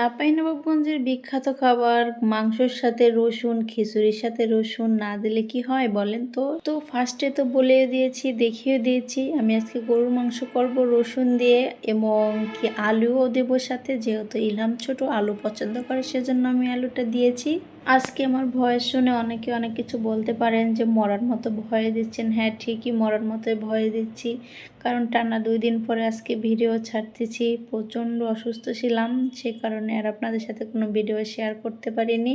চাঁপাইনবাবগঞ্জের বিখ্যাত খাবার, মাংসের সাথে রসুন, খিচুড়ির সাথে রসুন না দিলে কি হয় বলেন তো? তো ফার্স্টে তো বলে দিয়েছি, দেখিয়ে দিয়েছি। আমি আজকে গরুর মাংস করব রসুন দিয়ে এবং কি আলুও দেবো সাথে, যেহেতু ইলহাম ছোট, আলু পছন্দ করে সেজন্য আমি আলুটা দিয়েছি। আজকে আমার ভয়েস শুনে অনেকে অনেক কিছু বলতে পারেন যে মরার মতো ভয় দিচ্ছেন। হ্যাঁ ঠিকই মরার মতোই ভয় দিচ্ছি। কারণ টানা দুই দিন পরে আজকে ভিডিও ছাড়তেছি, প্রচণ্ড অসুস্থ ছিলাম, সে কারণে আর আপনাদের সাথে কোনো ভিডিও শেয়ার করতে পারিনি।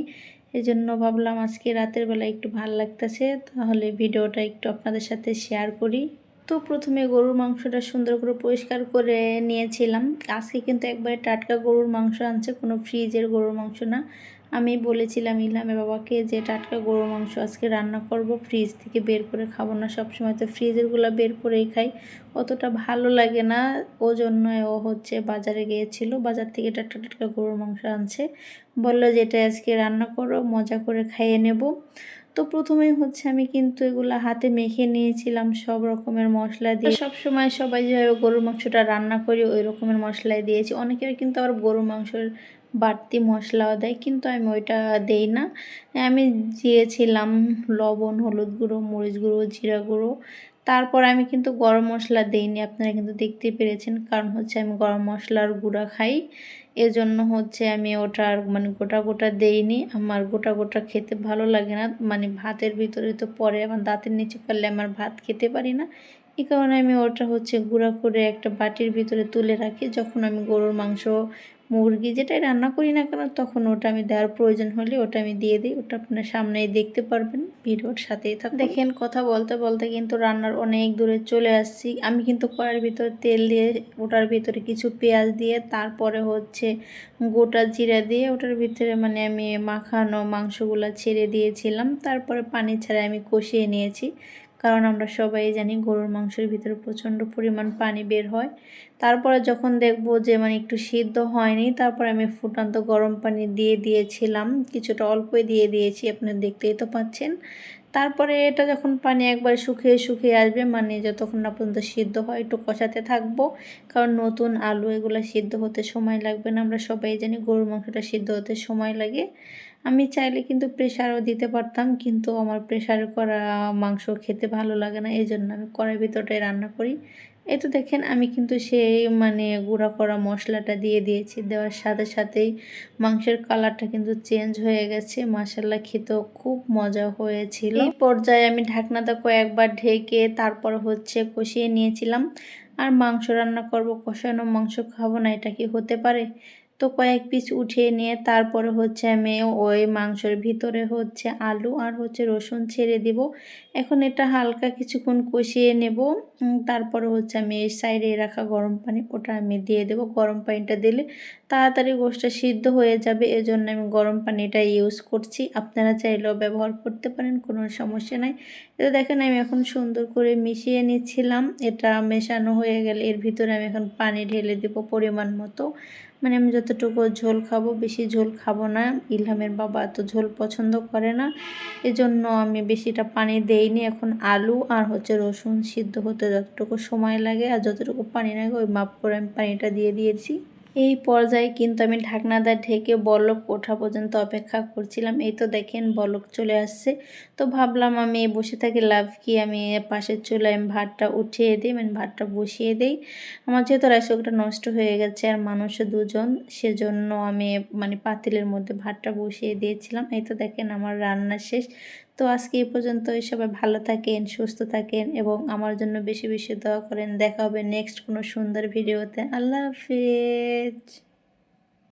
এই জন্য ভাবলাম আজকে রাতের বেলা একটু ভালো লাগতেছে, তাহলে ভিডিওটা একটু আপনাদের সাথে শেয়ার করি। তো প্রথমে গরুর মাংসটা সুন্দর করে পরিষ্কার করে নিয়েছিলাম। আজকে কিন্তু একবারে টাটকা গরুর মাংস আনছে, কোনো ফ্রিজের গরুর মাংস না। আমি বলেছিলাম ইলামের বাবাকে যে টাটকা গরুর মাংস আজকে রান্না করব ফ্রিজ থেকে বের করে খাব না, সবসময় তো ফ্রিজেরগুলো বের করেই খাই। অতটা ভালো লাগে না। ও জন্য ও হচ্ছে বাজারে গিয়েছিল, বাজার থেকে টাটকা টাটকা গরুর মাংস আনছে। বলল যে এটা আজকে রান্না করো, মজা করে খাইয়ে নেব। তো প্রথমেই হচ্ছে আমি কিন্তু এগুলো হাতে মেখে নিয়েছিলাম, সব রকমের মশলা দিয়ে। সব সময় সবাই যেভাবে গরুর মাংসটা রান্না করি, ওই রকমের মশলাই দিয়েছি। অনেকের কিন্তু আবার গরুর মাংসের বাড়তি মশলাও দেয়, কিন্তু আমি ওইটা দেই না। আমি দিয়েছিলাম লবণ, হলুদ গুঁড়ো, মরিচ গুঁড়ো, জিরা গুঁড়ো। তারপর আমি কিন্তু গরম মশলা দেইনি, আপনারা কিন্তু দেখতে পেরেছেন, কারণ হচ্ছে আমি গরম মশলার গুঁড়া খাই। এজন্য হচ্ছে আমি ওটার মানে গোটা গোটা দেইনি। আমার গোটা গোটা খেতে ভালো লাগে না মানে ভাতের ভিতরে তো পরে আমার দাঁতের নিচে পারলে আমার ভাত খেতে পারি না। এই কারণে আমি ওটা হচ্ছে গুঁড়া করে একটা বাটির ভিতরে তুলে রাখি। যখন আমি গরুর মাংস, মুরগি যেটাই রান্না করি না কেন, তখন ওটা আমি দেওয়ার প্রয়োজন হলে ওটা আমি দিয়ে দিই। ওটা আপনার সামনেই দেখতে পারবেন, ভিডিওর সাথেই থাক দেখেন, কথা বলতে বলতে কিন্তু রান্নার অনেক দূরে চলে আসছি। আমি কিন্তু কড়ার ভিতরে তেল দিয়ে ওটার ভিতরে কিছু পেঁয়াজ দিয়ে, তারপরে হচ্ছে গোটা জিরা দিয়ে ওটার ভিতরে মানে আমি মাখানো মাংসগুলো ছেড়ে দিয়েছিলাম। তারপরে পানি ছাড়া আমি কষিয়ে নিয়েছি। কারণ আমরা সবাই জানি গরুর মাংসের ভিতরে প্রচণ্ড পরিমাণ পানি বের হয়। তারপরে যখন দেখব যে মানে একটু সিদ্ধ হয়নি, তারপরে আমি ফুটান্ত গরম পানি দিয়ে দিয়েছিলাম। কিছুটা অল্পই দিয়ে দিয়েছি, আপনি দেখতেই তো পাচ্ছেন। তারপরে এটা যখন পানি একবার শুকিয়ে শুকিয়ে আসবে মানে যতক্ষণ না পর্যন্ত সিদ্ধ হয়, একটু কষাতে থাকব। কারণ নতুন আলু এগুলো সিদ্ধ হতে সময় লাগবে না। আমরা সবাই জানি গরুর মাংসটা সিদ্ধ হতে সময় লাগে। আমি চাইলে কিন্তু প্রেশারও দিতে পারতাম, কিন্তু আমার প্রেশার করা মাংস খেতে ভালো লাগে না। এই জন্য আমি কড়াই ভিতরটাই রান্না করি। এই তো দেখেন, আমি কিন্তু সেই মানে গুঁড়া করা মশলাটা দিয়ে দিয়েছি। দেওয়ার সাথে সাথেই মাংসের কালারটা কিন্তু চেঞ্জ হয়ে গেছে। মাসাল্লা খেতেও খুব মজা হয়েছিল। এই পর্যায়ে আমি ঢাকনাটা কয়েকবার ঢেকে তারপর হচ্ছে কষিয়ে নিয়েছিলাম। আর মাংস রান্না করব, কষানো মাংস খাব না, এটা কি হতে পারে? তো কয়েক পিস উঠিয়ে নিয়ে তারপরে হচ্ছে আমি ওই মাংসের ভিতরে হচ্ছে আলু আর হচ্ছে রসুন ছেড়ে দিব। এখন এটা হালকা কিছুক্ষণ কষিয়ে নেব। তারপরে হচ্ছে আমি এই সাইডে রাখা গরম পানি ওটা আমি দিয়ে দেব। গরম পানিটা দিলে তাড়াতাড়ি গোষ্ঠটা সিদ্ধ হয়ে যাবে। এজন্য আমি গরম পানিটা ইউজ করছি। আপনারা চাইলেও ব্যবহার করতে পারেন, কোনো সমস্যা নাই। এটা দেখেন, আমি এখন সুন্দর করে মিশিয়ে নিচ্ছিলাম। এটা মেশানো হয়ে গেলে এর ভিতরে আমি এখন পানি ঢেলে দেব পরিমাণ মতো। মানে আমি যতটুকু ঝোল খাব, বেশি ঝোল খাব না। ইলহামের বাবা এত ঝোল পছন্দ করে না। এজন্য আমি বেশিটা পানি দেইনি। এখন আলু আর হচ্ছে রসুন সিদ্ধ হতে যতটুকু সময় লাগে আর যতটুকু পানি লাগে ওই মাপ করে আমি পানিটা দিয়ে দিয়েছি। এই পর্যায়ে কিন্তু আমি ঢাকনাদা ঢেকে বলক ওঠা পর্যন্ত অপেক্ষা করছিলাম। এই তো দেখেন বলক চলে আসছে। তো ভাবলাম আমি বসে থাকি, লাভ কি? আমি পাশের চুলায় আমি ভাতটা উঠিয়ে দিই মানে ভাতটা বসিয়ে দিই। আমার যেহেতু রাইস কুকারটা নষ্ট হয়ে গেছে আর মানুষ দুজন, সেজন্য আমি মানে পাতিলের মধ্যে ভাতটা বসিয়ে দিয়েছিলাম। এই তো দেখেন আমার রান্না শেষ। তো আজকে এই পর্যন্ত সবাই ভালো থাকেন, সুস্থ থাকেন এবং আমার জন্য বেশি বেশি দোয়া করেন। দেখা হবে নেক্সট কোনো সুন্দর ভিডিওতে আল্লাহ হাফিজ।